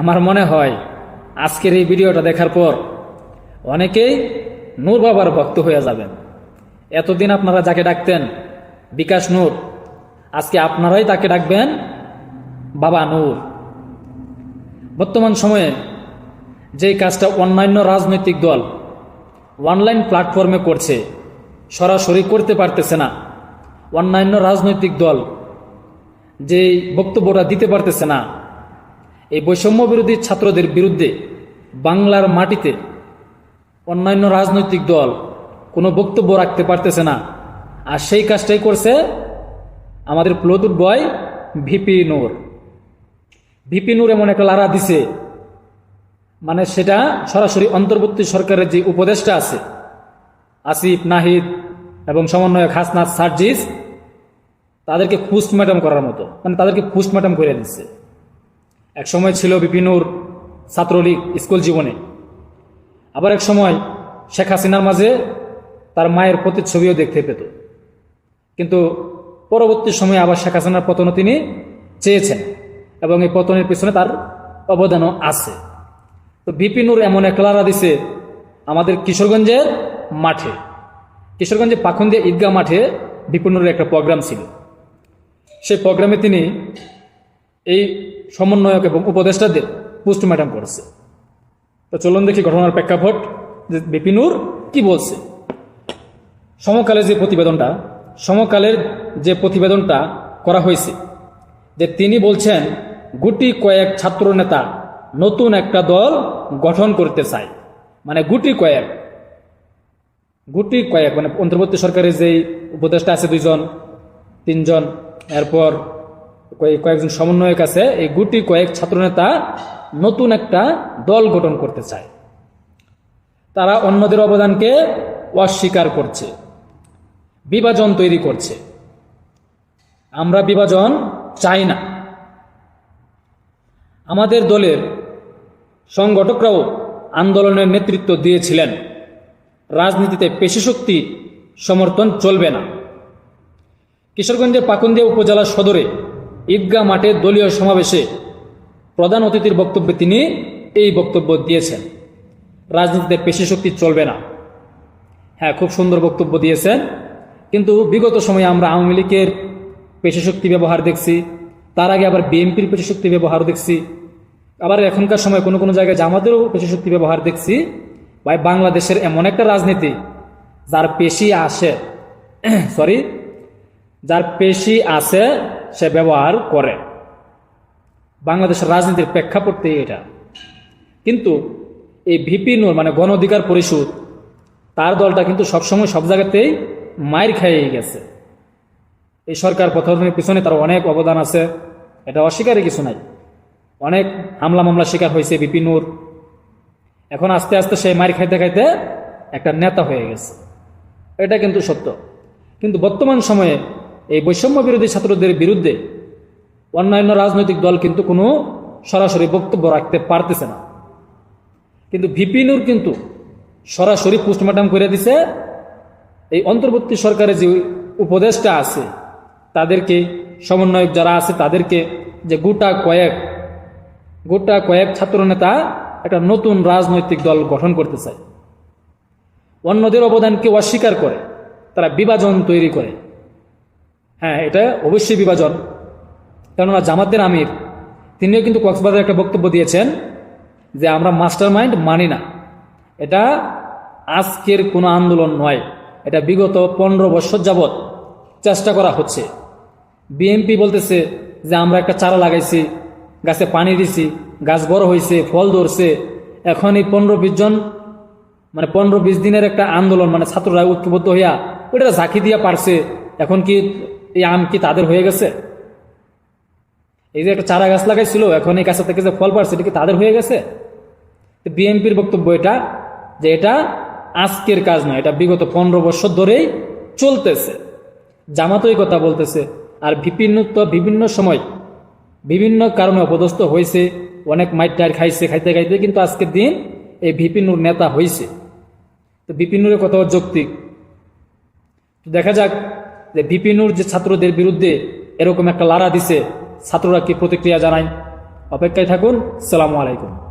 আমার মনে হয় আজকের এই ভিডিওটা দেখার পর অনেকেই নূর বাবার ভক্ত হয়ে যাবেন। এতদিন আপনারা যাকে ডাকতেন বিকাশ নূর, আজকে আপনারাই তাকে ডাকবেন বাবা নূর। বর্তমান সময়ে যেই কাজটা অন্যান্য রাজনৈতিক দল অনলাইন প্ল্যাটফর্মে করছে, সরাসরি করতে পারতেছে না। অন্যান্য রাজনৈতিক দল যেই বক্তব্যটা দিতে পারতেছে না এই বৈষম্য বিরোধী ছাত্রদের বিরুদ্ধে বাংলার মাটিতে অন্যান্য রাজনৈতিক দল কোনো বক্তব্য রাখতে পারতেছে না। আর সেই কাজটাই করছে আমাদের প্লতুর বয় ভিপি নূর। ভিপি নূর এমন একটা লারা দিছে মানে সেটা সরাসরি অন্তর্বর্তী সরকারের যে উপদেষ্টা আছে, আসিফ, নাহিদ এবং সমন্বয়ক হাসনাথ সার্জিস, তাদেরকে পোস্টম্যাটাম করার মতো মানে তাদেরকে পোস্টম্যাটাম করে দিচ্ছে। এক সময় ছিল বিপিনুর ছাত্রলীগ স্কুল জীবনে। আবার এক সময় শেখ হাসিনার মাঝে তার মায়ের প্রতিচ্ছবিও দেখতে পেত। কিন্তু পরবর্তী সময়ে আবার শেখ হাসিনার পতনও তিনি চেয়েছেন এবং এই পতনের পিছনে তার অবদানও আছে। তো বিপিনুর এমন একলারা দিছে আমাদের কিশোরগঞ্জের মাঠে, কিশোরগঞ্জের পাখন্দিয়া ঈদগাহ মাঠে বিপিনুরের একটা প্রোগ্রাম ছিল। সেই প্রোগ্রামে তিনি এই সমন্বয়ক এবং উপদেষ্টাদের পোস্টম্যাটাম করেছে তো চলুন দেখি ঘটনার প্রেক্ষাপট যে বিপিনুর কি বলছে। সমকালে যে প্রতিবেদনটা, সমকালের যে প্রতিবেদনটা করা হয়েছে যে তিনি বলছেন, গুটি কয়েক ছাত্র নেতা নতুন একটা দল গঠন করতে চায়। মানে গুটি কয়েক। গুটি কয়েক মানে অন্তর্বর্তী সরকারের যেই উপদেষ্টা আছে দুইজন, তিনজন, এরপর কয়েকজন সমন্বয়ক আছে, এই গুটি কয়েক ছাত্রনেতা নতুন একটা দল গঠন করতে চায়। তারা অন্যদের অবদানকে অস্বীকার করছে, বিভাজন তৈরি করছে। আমরা বিভাজন চাই না। আমাদের দলের সংগঠকরাও আন্দোলনের নেতৃত্ব দিয়েছিলেন। রাজনীতিতে পেশিশক্তি সমর্থন চলবে না। কিশোরগঞ্জের পাকুন্দিয়া উপজেলা সদরে ঈদগাহ মাঠে দলীয় সমাবেশে প্রধান অতিথির বক্তব্যে তিনি এই বক্তব্য দিয়েছেন। রাজনীতিতে পেশিশক্তি চলবে না। হ্যাঁ খুব সুন্দর বক্তব্য দিয়েছেন। কিন্তু বিগত সময়ে আমরা আওয়ামী লীগের পেশিশক্তি ব্যবহার দেখছি, তার আগে আবার বিএনপির পেশিশক্তি ব্যবহার দেখছি, আবার এখনকার সময় কোনো কোনো জায়গায় জামাতেরও পেশিশক্তি ব্যবহার দেখছি। ভাই, বাংলাদেশের এমন একটা রাজনীতি যার পেশি আসে সরি যার পেশি আছে সে ব্যবহার করে। বাংলাদেশের রাজনীতির প্রেক্ষাপটে এটা। কিন্তু এই ভিপি নূর মানে গণ অধিকার পরিষদ, তার দলটা কিন্তু সবসময় সব জায়গাতেই মায়ের খাইয়ে গেছে। এই সরকার প্রথমের পিছনে তার অনেক অবদান আছে, এটা অস্বীকারের কিছু নাই। অনেক হামলা মামলা শিকার হয়েছে বিপিনুর এখন আস্তে আস্তে সে মার খাইতে খাইতে একটা নেতা হয়ে গেছে। এটা কিন্তু সত্য। কিন্তু বর্তমান সময়ে এই বৈষম্য বিরোধী ছাত্রদের বিরুদ্ধে অন্যান্য রাজনৈতিক দল কিন্তু কোনো সরাসরি বক্তব্য রাখতে পারতেছে না। কিন্তু ভিপিনুর কিন্তু সরাসরি পোস্টমর্টম করে দিছে। এই অন্তর্বর্তী সরকারের যে উপদেষ্টা আছে, তাদেরকে সমন্বয়ক যারা আছে, তাদেরকে যে গোটা কয়েক গোটা কয়েক ছাত্রনেতা একটা নতুন রাজনৈতিক দল গঠন করতে চায়। অন্যদের অবদানকে অস্বীকার করে, তারা বিভাজন তৈরি করে। হ্যাঁ এটা অবশ্যই বিভাজন। কেননা জামাতের আমির, তিনিও কিন্তু কক্সবাজারে একটা বক্তব্য দিয়েছেন যে আমরা মাস্টার মাইন্ড মানি না। এটা আজকের কোনো আন্দোলন নয়। এটা বিগত পনেরো বছর যাবৎ চেষ্টা করা হচ্ছে। বিএনপি বলতেছে যে আমরা একটা চারা লাগাইছি, গাছে পানি দিছি, গাছ বড় হয়েছে ফল ধরছে। এখন এই পনেরো বিশ জন মানে পনেরো বিশ দিনের একটা আন্দোলন মানে ছাত্ররা ঐক্যবদ্ধ হইয়া ওটা ঝাঁকি দিয়া পারছে। এখন কি এই আম কি তাদের হয়ে গেছে? এই যে একটা চারা গাছ লাগাইছিল, এখন এই গাছের থেকে যে ফল পারছে এটা কি তাদের হয়ে গেছে? বিএনপির বক্তব্য এটা, যে এটা আজকের কাজ নয়, এটা বিগত পনেরো বছর ধরেই চলতেছে। জামাতই কথা বলতেছে, আর বিভিন্ন তো বিভিন্ন সময় বিভিন্ন কারণে অপদস্থ হয়েছে, অনেক মাইট টায়ার খাইছে, খাইতে খাইতে কিন্তু আজকের দিন এই ভিপিনুর নেতা হয়েছে তো বিপিনুরের কথাও যৌক্তিক। দেখা যাক যে বিপিনুর যে ছাত্রদের বিরুদ্ধে এরকম একটা লারা দিছে, ছাত্ররা কি প্রতিক্রিয়া জানায়? অপেক্ষায় থাকুন, সালামু আলাইকুম।